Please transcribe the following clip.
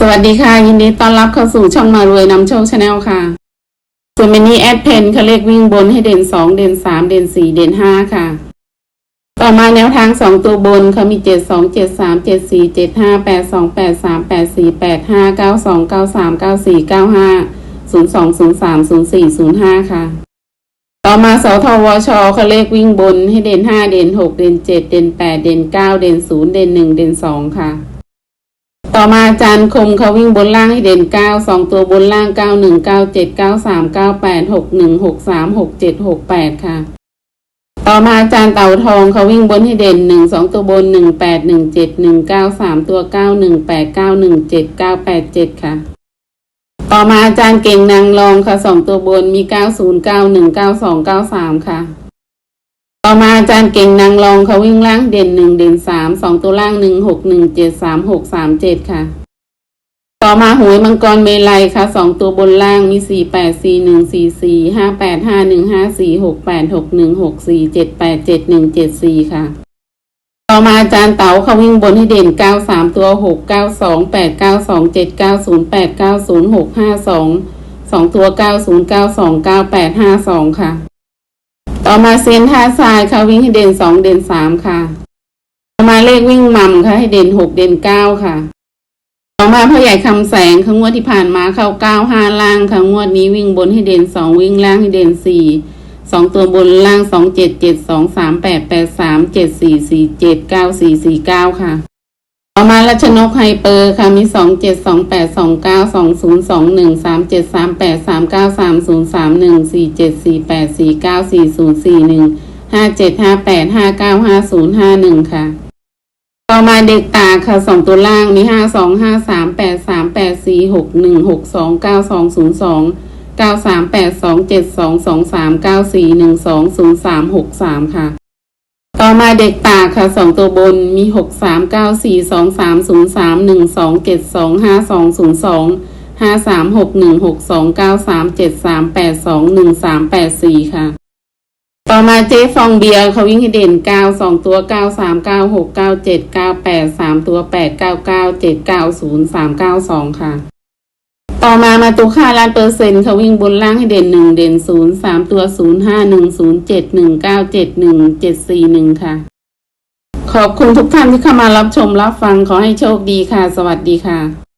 สวัสดีค่ะ ยินดีต้อนรับเข้าสู่ช่องมารวยนำโชคชาแนลค่ะ ส่วนมินิแอดเพนเขาเลขวิ่งบนให้เด่นสองเด่นสามเด่นสี่เด่นห้าค่ะ ต่อมาแนวทางสองตัวบนเขามีเจ็ดสองเจ็ดสามเจ็ดสี่เจ็ดห้าแปดสองแปดสามแปดสี่แปดห้าเก้าสองเก้าสามเก้าสี่เก้าห้าศูนย์สองศูนย์สามศูนย์สี่ศูนย์ห้าค่ะ ต่อมาสทวชเขาเลขวิ่งบนให้เด่นห้าเด่นหกเด่นเจ็ดเด่นแปดเด่นเก้าเด่นศูนย์เด่นหนึ่งเด่นสองค่ะ ต่อมาอาจารย์คมเขาวิ่งบนล่างให้เด่นเก้าสองตัวบนล่างเก้าหนึ่งเก้าเจ็ดเก้าสามเก้าแปดหกหนึ่งหกสามหกเจ็ดหกแปดค่ะ ต่อมาอาจารย์เต่าทองเขาวิ่งบนให้เด่นหนึ่งสองตัวบนหนึ่งแปดหนึ่งเจ็ดหนึ่งเก้าสามตัวเก้าหนึ่งแปดเก้าหนึ่งเจ็ดเก้าแปดเจ็ดค่ะต่อมาอาจารย์เก่งนางรองค่ะสองตัวบนมีเก้าศูนย์เก้าหนึ่งเก้าสองเก้าสามค่ะ ต่อมาอาจารย์เก่งนางรองเขาวิ่งล่างเด่นหนึ่งเด่นสามสองตัวล่างหนึ่งหกหนึ่งเจ็ดสามหกสามเจ็ดค่ะ ต่อมาหวยมังกรเมลัยค่ะสองตัวบนล่างมีสี่แปดสี่หนึ่งสี่สี่ห้าแปดห้าหนึ่งห้าสี่หกแปดหกหนึ่งหกสี่เจ็ดแปดเจ็ดหนึ่งเจ็ดสี่ค่ะ ต่อมาอาจารย์เต๋าเขาวิ่งบนให้เด่นเก้าสามตัวหกเก้าสองแปดเก้าสองเจ็ดเก้าศูนย์แปดเก้าศูนย์หกห้าสองสองตัวเก้าศูนย์เก้าสองเก้าแปดห้าสองค่ะ ต่อมาเซนท่าทรายเขาวิ่งให้เด่นสองเด่นสามค่ะ ต่อมาเลขวิ่งมัมค่ะให้เด่นหกเด่นเก้าค่ะ ต่อมาพ่อใหญ่คำแสงค่ะงวดที่ผ่านมาเข้าเก้าห้าล่างค่ะงวดนี้วิ่งบนให้เด่นสองวิ่งล่างให้เด่นสี่สองตัวบนล่างสองเจ็ดเจ็ดสองสามแปดแปดสามเจ็ดสี่สี่เจ็ดเก้าสี่สี่เก้าค่ะ มารัชนกไฮเปอร์ค่ะมีสองเจ็ดสองแปดสองเก้าสองศูนย์สองหนึ่งสามเจ็ดสามแปดสามเก้าสามศูนย์สามหนึ่งสี่เจ็ดสี่แปดสี่เก้าสี่ศูนย์สี่หนึ่งห้าเจ็ดห้าแปดห้าเก้าห้าศูนย์ห้าหนึ่งค่ะ ต่อมาเด็กตาค่ะสองตัวล่างมีห้าสองห้าสามแปดสามแปดสี่หกหนึ่งหกสองเก้าสองศูนย์สองเก้าสามแปดสองเจ็ดสองสองสามเก้าสี่หนึ่งสองศูนย์สามหกสามค่ะ ต่อมาเด็กตาค่ะสองตัวบนมีหกสามเก้าสี่สองสามศูนย์สามหนึ่งสองเจ็ดสองห้าสองศูนย์สองห้าสามหกหนึ่งหกสองเก้าสามเจ็ดสามแปดสองหนึ่งสามแปดสี่ค่ะ ต่อมาเจ๊ฟองเบียร์เขาวิ่งให้เด่นเก้าสองตัวเก้าสามเก้าหกเก้าเจ็ดเก้าแปดสามตัวแปดเก้าเก้าเจ็ดเก้าศูนย์สามเก้าสองค่ะ ต่อมามาตัวค่าล้านเปอร์เซ็นต์เขาวิ่งบนล่างให้เด่นหนึ่งเด่นศูนย์สามตัวศูนย์ห้าหนึ่งศูนย์เจ็ดหนึ่งเก้าเจ็ดหนึ่งเจ็ดสี่หนึ่งค่ะ ขอบคุณทุกท่านที่เข้ามารับชมรับฟังขอให้โชคดีค่ะ สวัสดีค่ะ